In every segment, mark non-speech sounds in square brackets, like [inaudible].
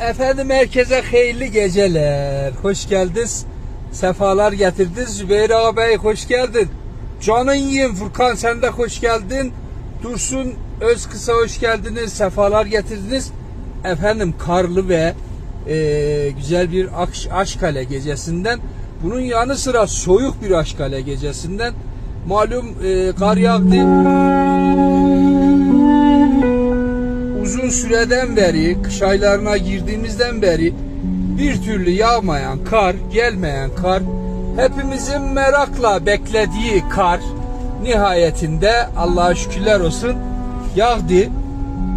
Efendim herkese hayırlı geceler. Hoş geldiniz. Sefalar getirdiniz. Zübeyir ağabey hoş geldin. Canın yiyin Furkan sen de hoş geldin. Dursun Öz kısa hoş geldiniz. Sefalar getirdiniz. Efendim karlı ve e, güzel bir Aş- Aşkale gecesinden. Bunun yanı sıra soğuk bir Aşkale gecesinden. Malum e, kar yağdı. Uzun süreden beri, kış aylarına girdiğimizden beri bir türlü yağmayan kar, gelmeyen kar, hepimizin merakla beklediği kar nihayetinde Allah'a şükürler olsun yağdı.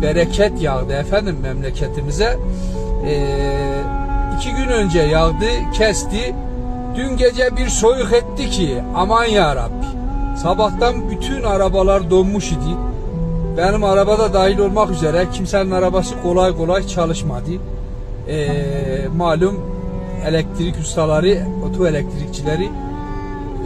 Bereket yağdı efendim memleketimize. Ee, iki gün önce yağdı, kesti. Dün gece bir soğuk etti ki aman ya Rabbi. Sabahtan bütün arabalar donmuş idi. Benim arabada dahil olmak üzere kimsenin arabası kolay kolay çalışmadı. Ee, malum elektrik ustaları, oto elektrikçileri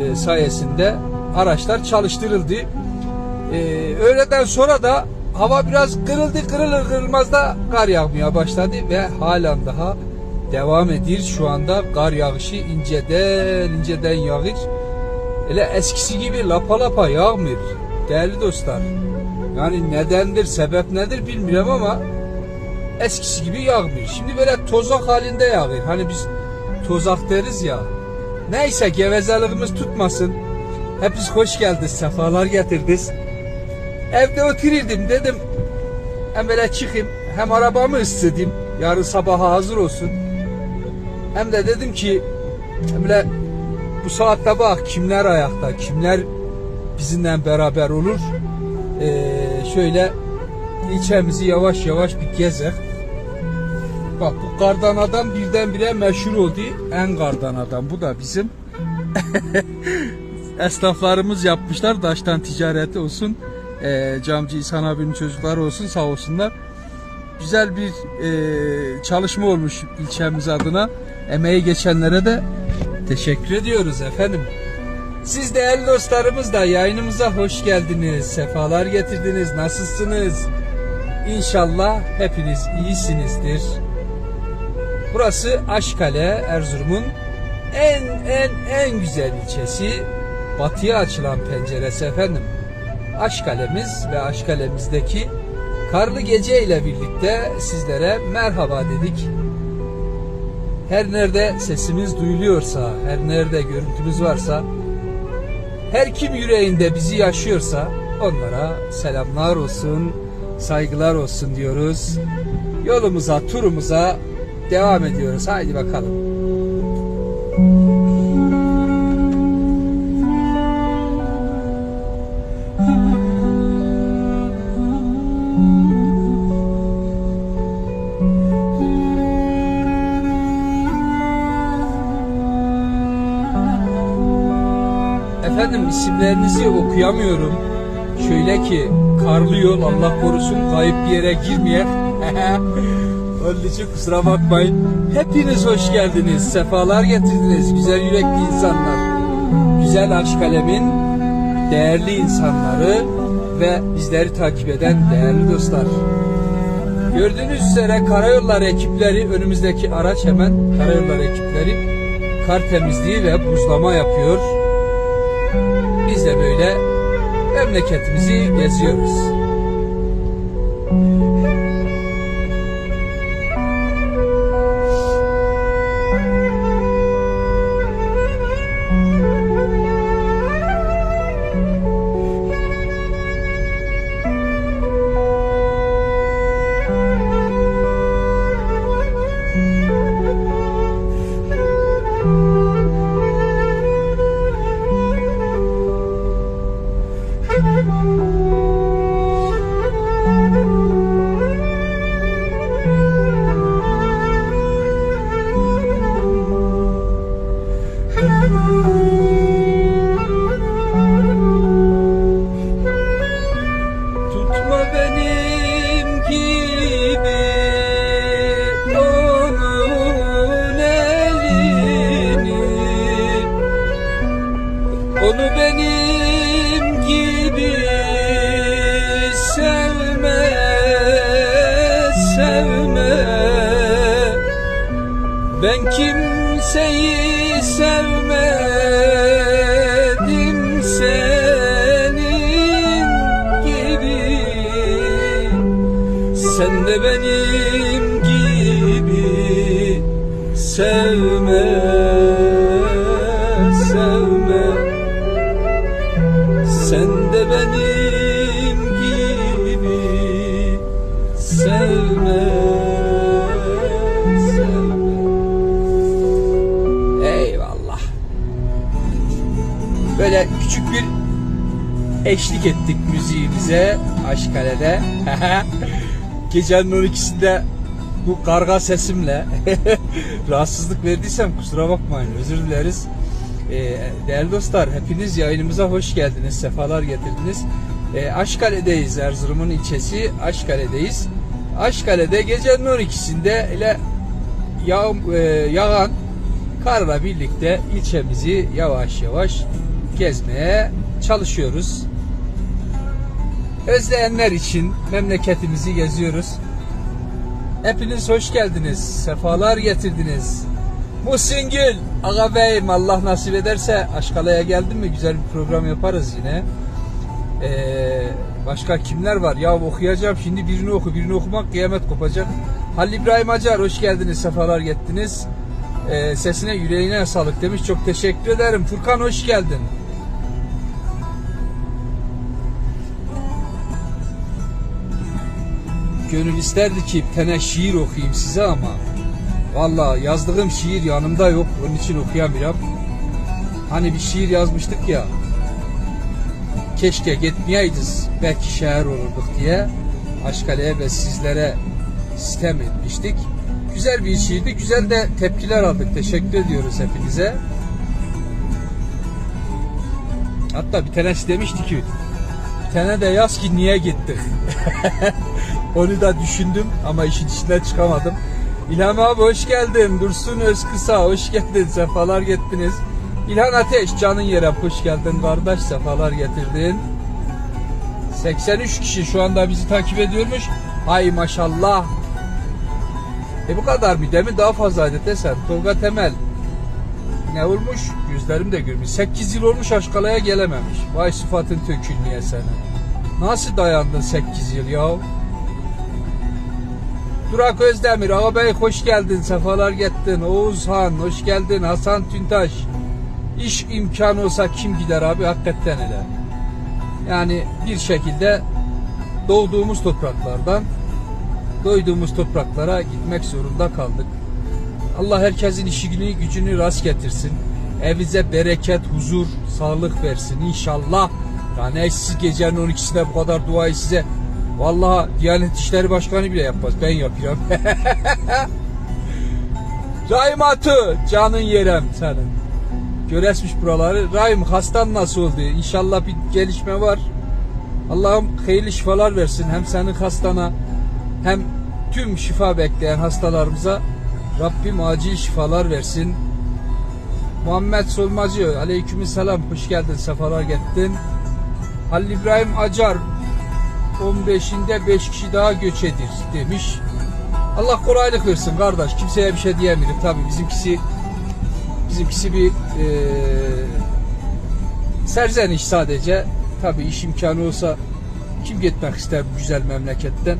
e, sayesinde araçlar çalıştırıldı. Ee, öğleden sonra da hava biraz kırıldı kırılır kırılmaz da kar yağmaya başladı ve halen daha devam ediyor. Şu anda kar yağışı inceden inceden yağır. Öyle eskisi gibi lapa lapa yağmıyor. Değerli dostlar. Yani nedendir, sebep nedir bilmiyorum ama eskisi gibi yağmıyor. Şimdi böyle tozak halinde yağıyor. Hani biz tozak deriz ya. Neyse gevezeliğimiz tutmasın. Hepiniz hoş geldiniz, sefalar getirdiniz. Evde otururdum dedim. Hem böyle çıkayım, hem arabamı ısıtayım. Yarın sabaha hazır olsun. Hem de dedim ki hem böyle bu saatte bak kimler ayakta, kimler bizimle beraber olur. Ee, şöyle ilçemizi yavaş yavaş bir gezek. Bak bu kardan adam birdenbire meşhur oldu. En kardan adam. Bu da bizim [laughs] esnaflarımız yapmışlar. Daştan ticareti olsun. Ee, camcı İhsan abinin çocukları olsun sağ olsunlar. Güzel bir e, çalışma olmuş ilçemiz adına. Emeği geçenlere de teşekkür ediyoruz efendim. Siz değerli dostlarımız da yayınımıza hoş geldiniz. Sefalar getirdiniz. Nasılsınız? İnşallah hepiniz iyisinizdir. Burası Aşkale, Erzurum'un en en en güzel ilçesi. Batıya açılan penceresi efendim. Aşkale'miz ve Aşkale'mizdeki karlı gece ile birlikte sizlere merhaba dedik. Her nerede sesimiz duyuluyorsa, her nerede görüntümüz varsa her kim yüreğinde bizi yaşıyorsa onlara selamlar olsun, saygılar olsun diyoruz. Yolumuza, turumuza devam ediyoruz. Haydi bakalım. İsimlerinizi okuyamıyorum. Şöyle ki karlı yol Allah korusun kayıp bir yere girmeyen. [laughs] Onun için kusura bakmayın. Hepiniz hoş geldiniz. Sefalar getirdiniz. Güzel yürekli insanlar. Güzel aşk kalemin değerli insanları ve bizleri takip eden değerli dostlar. Gördüğünüz üzere karayolları ekipleri önümüzdeki araç hemen karayolları ekipleri kar temizliği ve buzlama yapıyor. Biz de böyle memleketimizi geziyoruz. Onu benim gibi sevme sevme. Ben kim Sen de benim gibi sevme sevme Eyvallah Böyle küçük bir eşlik ettik müziğimize Aşkale'de. [laughs] Gecenin 12'sinde bu karga sesimle [laughs] rahatsızlık verdiysem kusura bakmayın özür dileriz. Ee, değerli dostlar hepiniz yayınımıza hoş geldiniz, sefalar getirdiniz. Ee, Aşkale'deyiz, Erzurum'un ilçesi Aşkale'deyiz. Aşkale'de gecenin 12'sinde ile yağ, e, yağan karla birlikte ilçemizi yavaş yavaş gezmeye çalışıyoruz. Özleyenler için memleketimizi geziyoruz. Hepiniz hoş geldiniz. Sefalar getirdiniz. Muhsin Gül, Ağa Bey'im Allah nasip ederse Aşkala'ya geldin mi güzel bir program yaparız yine. Ee, başka kimler var? Ya okuyacağım şimdi birini oku birini okumak kıyamet kopacak. Halil İbrahim Acar hoş geldiniz. Sefalar gettiniz. Ee, sesine yüreğine sağlık demiş. Çok teşekkür ederim. Furkan hoş geldin. Gönül isterdi ki bir şiir okuyayım size ama Valla yazdığım şiir yanımda yok. Onun için okuyamıyorum. Hani bir şiir yazmıştık ya. Keşke gitmeyeydiz. Belki şehir olurduk diye. Aşkale'ye ve sizlere sistem etmiştik. Güzel bir şiirdi. Güzel de tepkiler aldık. Teşekkür ediyoruz hepinize. Hatta bir tanesi demişti ki bir tane de yaz ki niye gittik? [laughs] Onu da düşündüm ama işin içinden çıkamadım. İlham abi hoş geldin. Dursun Özkısa hoş geldin. Sefalar getirdiniz. İlhan Ateş canın yere hoş geldin kardeş. Sefalar getirdin. 83 kişi şu anda bizi takip ediyormuş. Hay maşallah. E bu kadar mı? Demin daha fazlaydı desen. Tolga Temel. Ne olmuş? Gözlerim de görmüş. 8 yıl olmuş Aşkala'ya gelememiş. Vay sıfatın tökülmeye sana. Nasıl dayandın 8 yıl ya? Durak Özdemir, ağabey hoş geldin, sefalar getirdin. Oğuzhan, hoş geldin. Hasan Tüntaş. İş imkanı olsa kim gider abi? Hakikaten öyle. Yani bir şekilde doğduğumuz topraklardan doyduğumuz topraklara gitmek zorunda kaldık. Allah herkesin işini gücünü rast getirsin. Evinize bereket, huzur, sağlık versin inşallah. Yani siz gecenin 12'sinde bu kadar duayı size Vallahi Diyanet İşleri Başkanı bile yapmaz. Ben yapıyorum. [laughs] Rahim Atı, canın yerem senin. Göresmiş buraları. Rahim hastan nasıl oldu? İnşallah bir gelişme var. Allah'ım hayırlı şifalar versin. Hem senin hastana hem tüm şifa bekleyen hastalarımıza Rabbim acil şifalar versin. Muhammed Solmacı, aleykümselam, hoş geldin, sefalar getirdin. Halil İbrahim Acar, 15'inde 5 kişi daha göç edir demiş. Allah kolaylık versin kardeş. Kimseye bir şey diyemiyorum. Tabii bizimkisi bizimkisi bir e, serzeniş sadece. Tabii iş imkanı olsa kim gitmek ister bu güzel memleketten.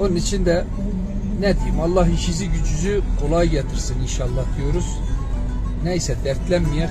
Onun için de ne diyeyim Allah işinizi gücünüzü kolay getirsin inşallah diyoruz. Neyse dertlenmeyek.